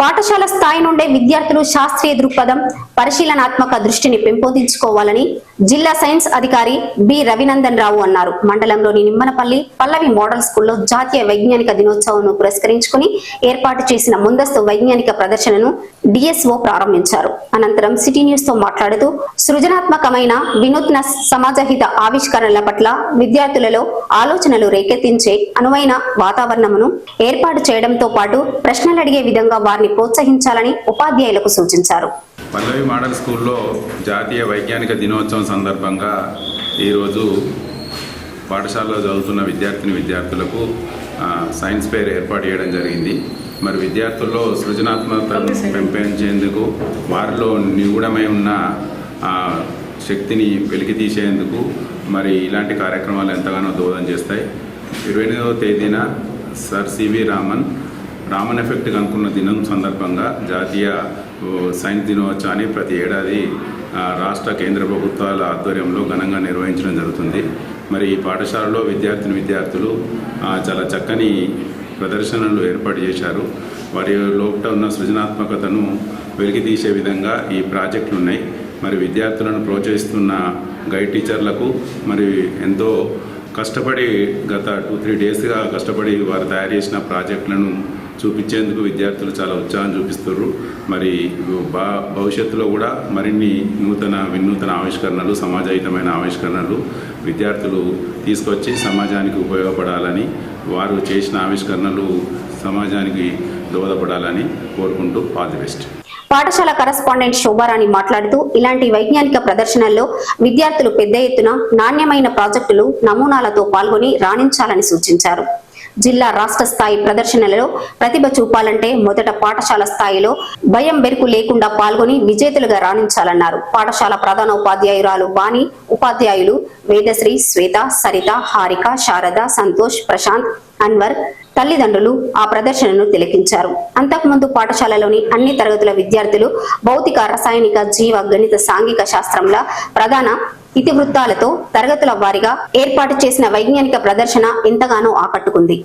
పాఠశాల స్థాయి నుండే విద్యార్థులు శాస్త్రీయ దృక్పథం పరిశీలనాత్మక దృష్టిని పెంపొందించుకోవాలని జిల్లా సైన్స్ అధికారి బి. రవినందన్ రావు అన్నారు. మండలంలోని నిమ్మనపల్లి పల్లవి మోడల్ స్కూల్లో జాతీయ వైజ్ఞానిక దినోత్సవం పురస్కరించుకుని ఏర్పాటు చేసిన ముందస్తు వైజ్ఞానిక ప్రదర్శనను డిఎస్ఓ ప్రారంభించారు. అనంతరం సిటీ న్యూస్తో మాట్లాడుతూ సృజనాత్మకమైన వినూత్న సమాజహిత ఆవిష్కరణల పట్ల విద్యార్థులలో ఆలోచనలు రేకెత్తించే అనువైన వాతావరణమును ఏర్పాటు చేయడంతో పాటు ప్రశ్నలు అడిగే విధంగా వారిని ప్రోత్సహించాలని ఉపాధ్యాయులకు సూచించారు. పల్లవి మోడల్ స్కూల్లో జాతీయ వైజ్ఞానిక దినోత్సవం సందర్భంగా ఈరోజు పాఠశాలలో చదువుతున్న విద్యార్థిని విద్యార్థులకు సైన్స్ ఫేర్ ఏర్పాటు చేయడం జరిగింది. మరి విద్యార్థుల్లో సృజనాత్మకతను పెంపొందించేందుకు వారిలో నిగూఢమై ఉన్న శక్తిని వెలికి తీసేందుకు మరి ఇలాంటి కార్యక్రమాలు ఎంతగానో దోహదం చేస్తాయి. ఇరవై ఎనిమిదవ తేదీన sir C V Raman Raman effect కనుక్కున్న దినం సందర్భంగా జాతీయ సైన్స్ దినోత్సవాన్ని ప్రతి ఏడాది రాష్ట్ర కేంద్ర ప్రభుత్వాల ఆధ్వర్యంలో ఘనంగా నిర్వహించడం జరుగుతుంది. మరి ఈ పాఠశాలలో విద్యార్థిని విద్యార్థులు చాలా చక్కని ప్రదర్శనలు ఏర్పాటు చేశారు. వారి లోపల ఉన్న సృజనాత్మకతను వెలికి తీసే విధంగా ఈ ప్రాజెక్టులు ఉన్నాయి. మరి విద్యార్థులను ప్రోత్సహిస్తున్న గైడ్ టీచర్లకు మరి ఎంతో కష్టపడి గత టూ త్రీ డేస్గా కష్టపడి వారు తయారు చేసిన ప్రాజెక్టులను చూపించేందుకు విద్యార్థులు చాలా ఉత్సాహం చూపిస్తున్నారు మరి బా భవిష్యత్తులో కూడా మరిన్ని నూతన వినూతన ఆవిష్కరణలు సమాజహితమైన ఆవిష్కరణలు విద్యార్థులు తీసుకొచ్చి సమాజానికి ఉపయోగపడాలని వారు చేసిన ఆవిష్కరణలు సమాజానికి దోహదపడాలని కోరుకుంటూ ఆల్ ది బెస్ట్. పాఠశాల కరస్పాండెంట్ శోభారాణి మాట్లాడుతూ ఇలాంటి వైజ్ఞానిక ప్రదర్శనల్లో విద్యార్థులు పెద్ద ఎత్తున నాణ్యమైన ప్రాజెక్టులు నమూనాలతో పాల్గొని రాణించాలని సూచించారు. జిల్లా రాష్ట్ర స్థాయి ప్రదర్శనలలో ప్రతిభ చూపాలంటే మొదట పాఠశాల స్థాయిలో భయం బెరుకు లేకుండా పాల్గొని విజేతలుగా రాణించాలన్నారు. పాఠశాల ప్రధాన ఉపాధ్యాయురాలు బాణి ఉపాధ్యాయులు వేదశ్రీ శ్వేత సరిత హారిక శారద సంతోష్ ప్రశాంత్ అన్వర్ తల్లిదండ్రులు ఆ ప్రదర్శనను తిలకించారు. అంతకుముందు పాఠశాలలోని అన్ని తరగతుల విద్యార్థులు భౌతిక రసాయనిక జీవ గణిత సాంఘిక శాస్త్రంల ప్రధాన ఇతివృత్తాలతో తరగతుల వారీగా ఏర్పాటు చేసిన వైజ్ఞానిక ప్రదర్శన ఎంతగానో ఆకట్టుకుంది.